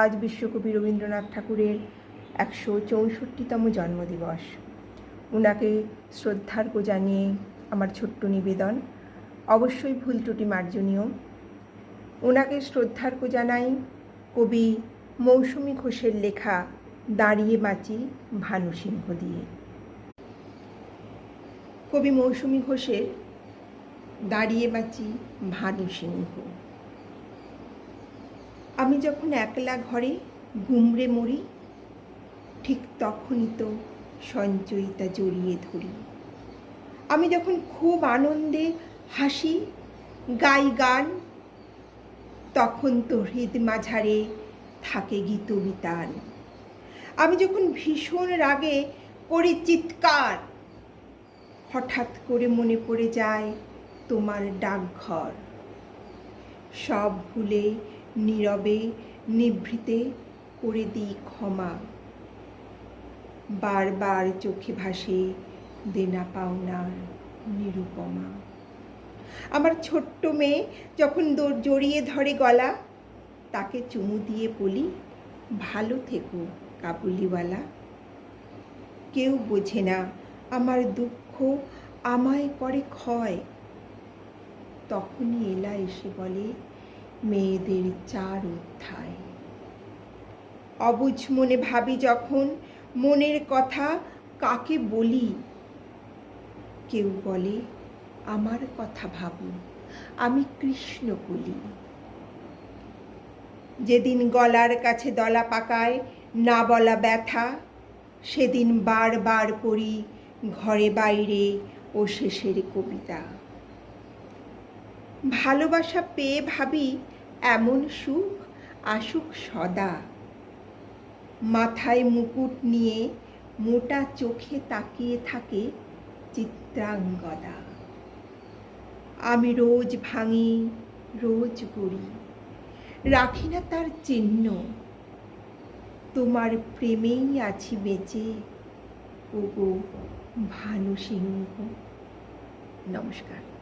আজ বিশ্বকবি রবীন্দ্রনাথ ঠাকুরের একশো চৌষট্টিতম জন্মদিবস। ওনাকে শ্রদ্ধার্ঘ জানিয়ে আমার ছোট্ট নিবেদন। অবশ্যই ভুল ত্রুটি মার্জনীয়। ওনাকে শ্রদ্ধার্ঘ জানাই কবি মৌসুমী ঘোষের লেখা দাঁড়িয়ে বাঁচি ভানু সিংহ দিয়ে। কবি মৌসুমী ঘোষের দাঁড়িয়ে বাঁচি ভানু সিংহ। আমি যখন একলা ঘরে গুমড়ে মরি, ঠিক তখনই তো সঞ্চয়িতা জড়িয়ে ধরি। আমি যখন খুব আনন্দে হাসি, গাই গান, তখন তো হৃদ মাঝারে থাকে গীত বিতান। আমি যখন ভীষণ রাগে করি চিৎকার, হঠাৎ করে মনে পড়ে যায় তোমার ডাকঘর। সব ভুলে নীরবে নিভৃতে করে দিই ক্ষমা। বারবার চোখে ভাসে দেনা পাওনার নিরুপমা। আমার ছোট্ট মেয়ে যখন জড়িয়ে ধরে গলা, তাকে চুমু দিয়ে বলি, ভালো থেকো কাবুলিওয়ালা। কেউ বোঝে না আমার দুঃখ আমায় করে ক্ষয়। তখনই এলা এসে বলে মেয়েদের চার অধ্যায় অবুঝ মনে ভাবি যখন মনের কথা কাকে বলি। কেউ বলে, আমার কথা ভাবো, আমি কৃষ্ণ বলি। যেদিন গলার কাছে দলা পাকায়, না বলা ব্যথা, সেদিন বারবার পড়ি ঘরে বাইরে ও শেষের কবিতা। ভালোবাসা পেয়ে ভাবি এমন সুখ আসুক সদা। মাথায় মুকুট নিয়ে মোটা চোখে তাকিয়ে থাকে চিত্রাঙ্গদা। আমি রোজ ভাঙি, রোজ গড়ি রাখি না তার চিহ্ন। তোমার প্রেমেই আছি বেঁচে। ওগো ভানু সিংহ। নমস্কার।